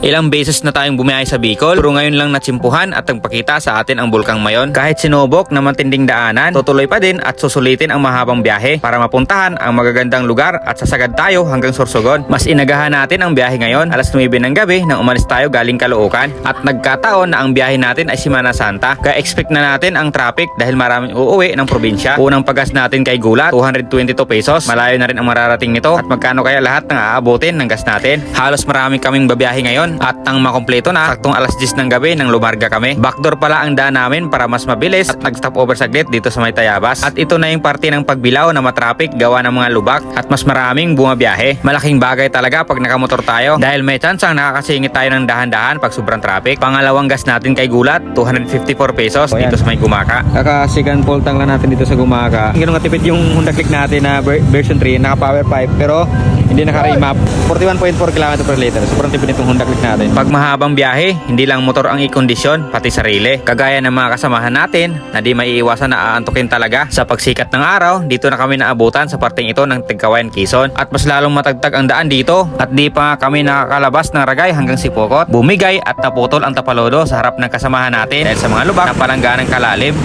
Ilang beses na tayong bumiyahe sa Bicol, pero ngayon lang natsimpuhan at nagpakita sa atin ang Bulkang Mayon. Kahit sinubok na matinding daanan, tutuloy pa din at susulitin ang mahabang biyahe para mapuntahan ang magagandang lugar at sasagad tayo hanggang Sorsogon. Mas inagahan natin ang biyahe ngayon, alas 9 ng gabi nang umalis tayo galing Caloocan. At nagkataon na ang biyahe natin ay Simana Santa. Kaya expect na natin ang traffic dahil maraming uuwi ng probinsya. Unang pagas natin kay Gulat, 222 pesos. Malayo na rin ang mararating nito. At magkano kaya lahat ng aabutin ng gas natin? Halos marami kaming babiyahe ngayon at ang makompleto na saktong alas 10 ng gabi nang lumarga kami. Backdoor pala ang daan namin para mas mabilis at nag-stop over saglit dito sa may Tayabas. At ito na yung parte ng pagbilaw na matraffic gawa ng mga lubak at mas maraming bumabiyahe. Malaking bagay talaga pag nakamotor tayo dahil may chance ang nakakasingit tayo ng dahan-dahan pag sobrang traffic. Pangalawang gas natin kay Gulat, 254 pesos dito sa may Gumaka. Kakasigan full tank lang natin dito sa Gumaka. Ganun katipid yung Honda Click natin na ver- version 3, naka power pipe pero hindi naka remap 41.4 km per liter sobrang tipid nitong Honda Click natin. Pag mahabang biyahe hindi lang motor ang i-kondisyon pati sarili. Kagaya ng mga kasamahan natin na di maiiwasan na aantukin talaga. Sa pagsikat ng araw dito na kami naabutan sa parting ito ng Tigkawayan Quezon. At mas lalong matagtag ang daan dito at di pa kami nakakalabas ng Ragay hanggang Sipokot bumigay at naputol ang tapalodo sa harap ng kasamahan natin. Dahil sa mga lubak na palangganang kalalim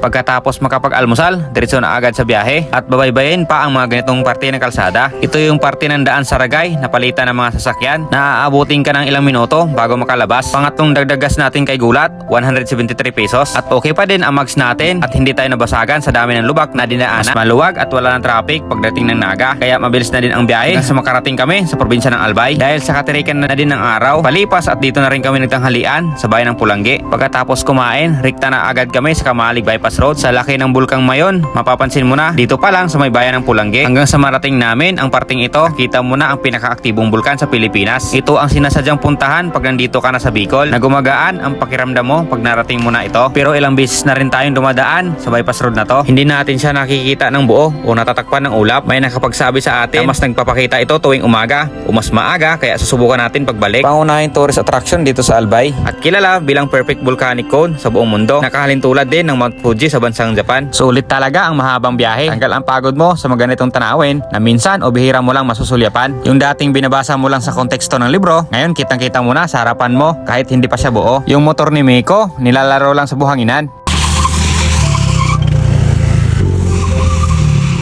Pagkatapos makapag-almusal, diretso na agad sa biyahe at babaybayin pa ang mga ganitong parte ng kalsada. Ito yung parte ng daan sa Ragay na palitan ng mga sasakyan na aabutin ka ng ilang minuto bago makalabas. Pangatlong dagdagas natin kay Gulat, 173 pesos. At okay pa din ang mags natin at hindi tayo nabasagan sa dami ng lubak na dinaanan. Mas maluwag at wala ng traffic pagdating ng Naga. Kaya mabilis na din ang biyahe hanggang sa makarating kami sa probinsya ng Albay. Dahil sa katirikan na din ng araw, palipas at dito na rin kami nagtanghalian sa bayan ng Pulangge. Pagkatapos kumain, rikta na agad kami sa Kamalig Bypass Road sa laki ng Bulkang Mayon. Mapapansin mo na, dito pa lang sa may bayan ng Pulangge. Hanggang sa marating namin ang parting ito, kita mo na ang pinakaaktibong bulkan sa Pilipinas. Ito ang sinasadyang puntahan pag nandito ka na sa Bicol. Nagumagaan ang pakiramdam mo pag narating mo na ito. Pero ilang beses na rin tayong dumadaan sa bypass road na to. Hindi natin siya nakikita ng buo o natatakpan ng ulap. May nakapagsabi sa atin na mas nagpapakita ito tuwing umaga o mas maaga kaya susubukan natin pagbalik. Pangunahing tourist attraction dito sa Albay at kilala bilang perfect volcanic cone sa buong mundo. Nakahalintulad din ng Mount Fuji sa bansang Japan. Sulit talaga ang mahabang biyahe. Tanggal ang pagod mo sa mga ganitong tanawin na minsan o bihira mo lang masusulyapan. Yung dating binabasa mo lang sa konteksto ng libro, ngayon kitang-kita mo na sa harapan mo kahit hindi pa siya buo. Yung motor ni Miko, nilalaro lang sa buhanginan.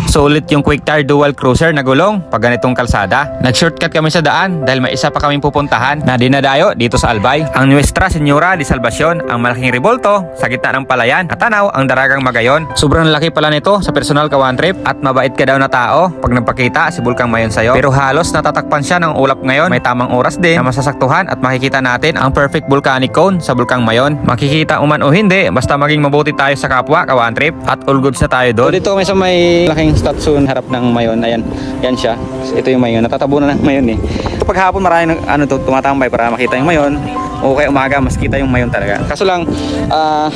Sulit yung Quick Tire Dual Cruiser na gulong pag ganitong kalsada. Nag-shortcut kami sa daan dahil may isa pa kaming pupuntahan na dinadayo dito sa Albay. Ang Nuestra Señora de Salvacion, ang malaking revolto sa gitna ng palayan at tanaw ang daragang Magayon. Sobrang laki pala nito sa personal ka trip at mabait ka daw na tao pag nagpakita si Bulkang Mayon sa'yo. Pero halos natatakpan siya ng ulap ngayon. May tamang oras din na masasaktuhan at makikita natin ang perfect volcanic cone sa Bulkang Mayon. Makikita uman o hindi, basta maging mabuti tayo sa kapwa ka trip at all goods na tayo doon. dito may sa may laking statue harap ng Mayon. Ayan, yan siya. Ito yung Mayon. Natatabunan ng Mayon eh. Pag hapon marami ng ano tumatambay para makita yung Mayon. O kaya umaga mas kita yung Mayon talaga. Kaso lang ah,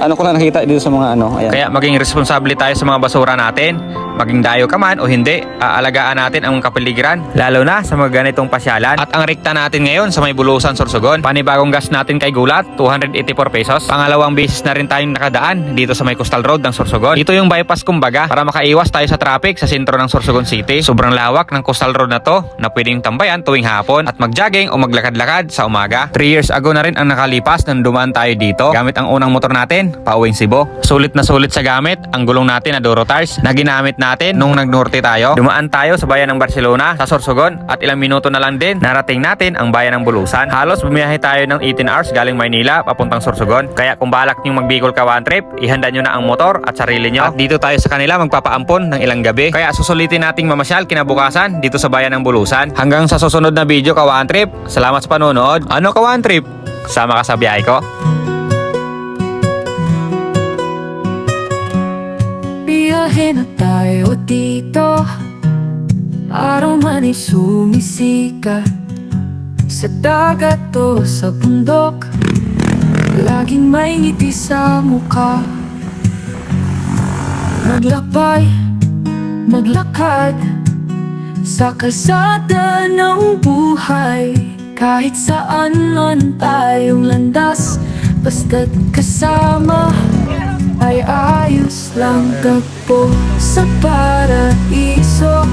ano ko lang nakita dito sa mga ano, ayan. Kaya maging responsable tayo sa mga basura natin. Maging dayo ka man o hindi, aalagaan natin ang kapaligiran, lalo na sa mga ganitong pasyalan. At ang rekta natin ngayon sa may Bulusan, Sorsogon, panibagong gas natin kay Gulat, 284 pesos. Pangalawang beses na rin tayong nakadaan dito sa may Coastal Road ng Sorsogon. Ito yung bypass kumbaga para makaiwas tayo sa traffic sa sentro ng Sorsogon City. Sobrang lawak ng Coastal Road na to na pwedeng tambayan tuwing hapon at mag-jogging o maglakad-lakad sa umaga. 3 years ago na rin ang nakalipas nang dumaan tayo dito gamit ang unang motor natin, pauwing Cebu. Sulit na sulit sa gamit ang gulong natin na Duro Tires na ginamit natin nung nagnorte tayo. Dumaan tayo sa bayan ng Barcelona, sa Sorsogon at ilang minuto na lang din narating natin ang bayan ng Bulusan. Halos bumiyahe tayo ng 18 hours galing Maynila papuntang Sorsogon. Kaya kung balak niyong magbigol ka one trip, ihanda niyo na ang motor at sarili niyo. At dito tayo sa kanila magpapaampon ng ilang gabi. Kaya susulitin nating mamasyal kinabukasan dito sa bayan ng Bulusan. Hanggang sa susunod na video ka one trip. Salamat sa panonood. Ano ka one trip? Sama ka sa biyahe ko. Biyahe na tayo dito Araw man ay sumisikat Sa dagat o sa bundok Laging may ngiti sa mukha Maglakbay, maglakad Sa kalsada ng buhay Kahit saan man tayong landas Basta't kasama ay ayos lang tagpo sa paraiso